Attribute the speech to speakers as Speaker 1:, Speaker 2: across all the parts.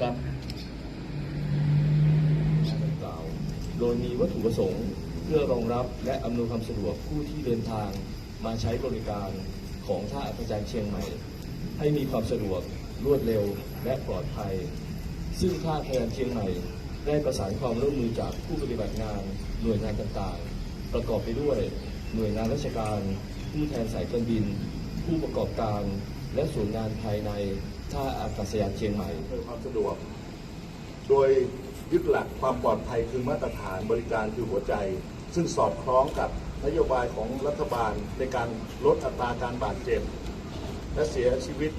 Speaker 1: ครับกล่าวโดยมีวัตถุประสงค์ เพื่อรองรับและอำนวยความสะดวกผู้ที่เดินทางมาใช้บริการของท่าอากาศยานเชียงใหม่ ให้มีความสะดวกรวดเร็วและปลอดภัย ซึ่งท่าอากาศยานเชียงใหม่ ได้ประสานความร่วมมือจากผู้ปฏิบัติงานหน่วยงานต่างๆ ประกอบไปด้วยหน่วยงานราชการ ผู้แทนสายการบิน ผู้ประกอบการ และส่วนงานภายใน ท่าอากาศยานเชียงใหม่
Speaker 2: อำนวยความสะดวก โดยยึดหลักความปลอดภัยคือมาตรฐานบริการคือหัวใจ ซึ่งสอดคล้องกับนโยบายของรัฐบาลในการลดอัตราการบาดเจ็บ และเสียชีวิต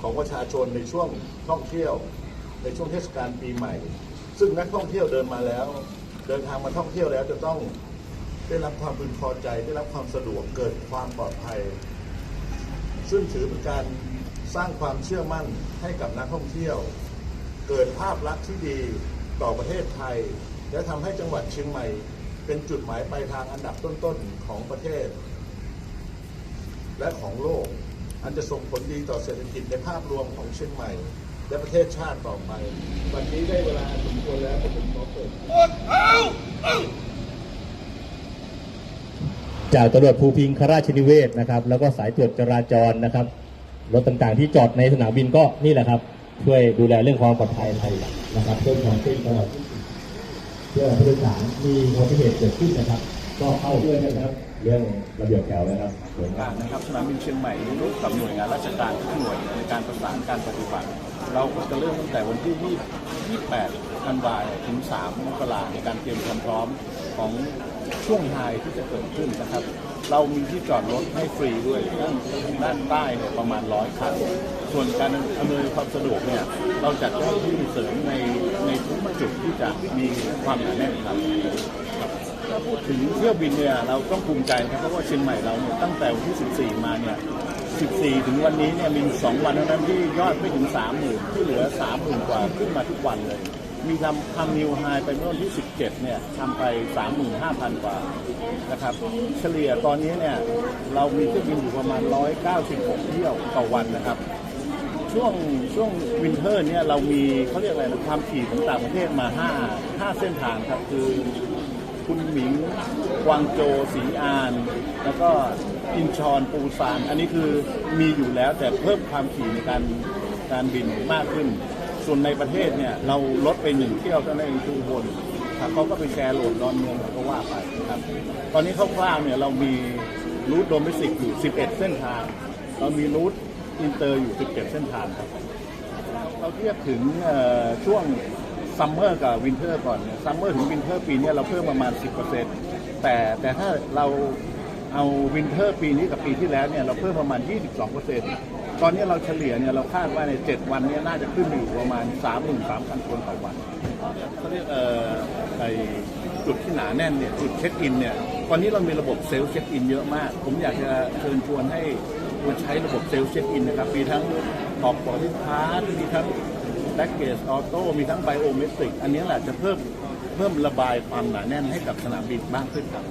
Speaker 2: ของประชาชนในช่วงท่องเที่ยว ในช่วงเทศกาลปีใหม่ ซึ่งนักท่องเที่ยวเดินมาแล้ว เดินทางมาท่องเที่ยวแล้วจะต้องได้รับความพึงพอใจ ได้รับความสะดวกเกิดความปลอดภัย ซึ่งถือเป็นการ สร้างความเชื่อมั่นให้กับนักท่องเที่ยว เกิดภาพลักษณ์ที่ดีต่อประเทศไทย และทำให้จังหวัดเชียงใหม่ เป็นจุดหมายปลายทางอันดับต้นๆของประเทศ และของโลก อันจะส่งผลดีต่อเศรษฐกิจในภาพรวมของเชียงใหม่ และประเทศชาติต่อไปวันนี้ได้เวลาสมควรแล้วผมขอเปิด
Speaker 3: จากตำรวจภูพิงคราชนิเวศนะครับ แล้วก็สายตรวจจราจรนะครับ รถต่างๆ ที่จอดในสนามบินก็นี่แหละครับ ช่วยดูแลเรื่องความปลอดภัยไทยนะครับเพิ่มความเชื่อตลอดเพื่อผู้โดยสารมีอุบัติเหตุเกิดขึ้นนะครับ ก็เข้าด้วยนะครับเรื่องระเบียบแถวนะครับสวยงาม
Speaker 4: กนะครับสนามบินเชียงใหม่ร่วมกับหน่วยงานราชการทุกหน่วยในการประสานการปฏิบัติ เราก็จะเริ่มตั้งแต่วันที่ 28ธันวาคมถึง 3 มกราคมในการเตรียมความพร้อมของ ช่วงไฮที่จะเกิดขึ้นนะครับ เรามีที่จอดรถให้ฟรีด้วยด้านด้านใต้เนี่ยประมาณร้อยคันส่วนการอำนวยความสะดวกเนี่ยเราจัดเจ้าหน้าที่เสริมในในทุกจุดที่จะมีความหนาแน่นครับถ้าพูดถึงเที่ยวบินเนี่ยเราต้องภูมิใจนะครับเพราะว่าเชียงใหม่เราเนี่ยตั้งแต่วันที่ 14 มาเนี่ย14 ถึงวันนี้เนี่ยมี 2 วันเท่านั้นที่ยอดไม่ถึง 30,000 ที่เหลือ 30,000 กว่าขึ้นมาทุกวันเลย มีทำทำนิวไฮไปเมื่อวันที่ 17 เนี่ยทำไป 35,000 กว่านะครับ เฉลี่ยตอนนี้เนี่ย เรามีเที่ยวบินอยู่ประมาณ 196 เที่ยวต่อวันนะครับ ช่วงช่วงวินเทอร์เนี่ยเรามีเขาเรียกอะไรนะความถี่ของต่างประเทศมา 5 5 เส้นทางครับ คือคุณหมิงกวางโจสีอาน แล้วก็อินชอนปูซาน อันนี้คือมีอยู่แล้วแต่เพิ่มความถี่ในการการบินมากขึ้น ส่วนในประเทศเนี่ยเราลดไปหนึ่งเที่ยวเท่านั้นเองคืออุบนครับเขาก็ไปแชร์โหลดดอนเมืองเขาก็ว่าไปนะครับ ตอนนี้คร่าวๆเนี่ยเรามีรูทโดเมสิกอยู่ 11 เส้นทาง เรามีรูทอินเตอร์อยู่ 17 เส้นทางครับ เราเทียบถึงช่วงซัมเมอร์กับวินเทอร์ก่อนเนี่ยซัมเมอร์ถึงวินเทอร์ปีนี้เราเพิ่มประมาณ 10%แต่แต่ถ้าเรา เอาวินเทอร์ปีนี้กับปีที่แล้วเนี่ยเราเพิ่มประมาณ 22%ตอนนี้เราเฉลี่ยเนี่ยเราคาดว่าใน 7 วันเนี้น่าจะขึ้นอยู่ประมาณ 33,000 คนต่อวันเขาเรียกเอ่อไอจุดที่หนาแน่นเนี่ยจุดเช็คอินเนี่ยตอนนี้เรามีระบบเซลล์เช็คอินเยอะมาก ผมอยากจะเชิญชวนให้มาใช้ระบบเซลล์เช็คอินนะครับมีทั้งออกบอดี้พาร์ทมีทั้งแบ็กเกจออโต้มีทั้งไบโอเมตริก อันนี้แหละจะเพิ่มเพิ่มระบายความหนาแน่นให้กับสนามบินมากขึ้นครับ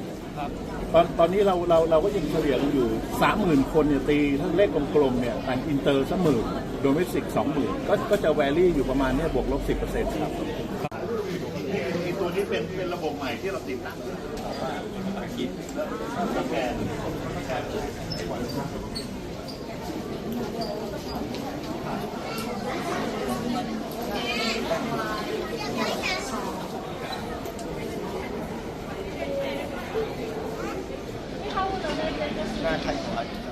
Speaker 4: ตอนตอนนี้เราเราเราก็ยังเฉลี่ยกันอยู่30,000คนเนี่ยตีทั้งเลขกลมๆเนี่ยแต่อินเตอร์สักหมื่นโดเมสิกสองหมื่นก็ก็จะแวรี่อยู่ประมาณเนี้บวกลบ10%ครับตัวนี้เป็นเป็นระบบใหม่ที่เราติดตั้งว่ากินสแ那
Speaker 5: 还差一口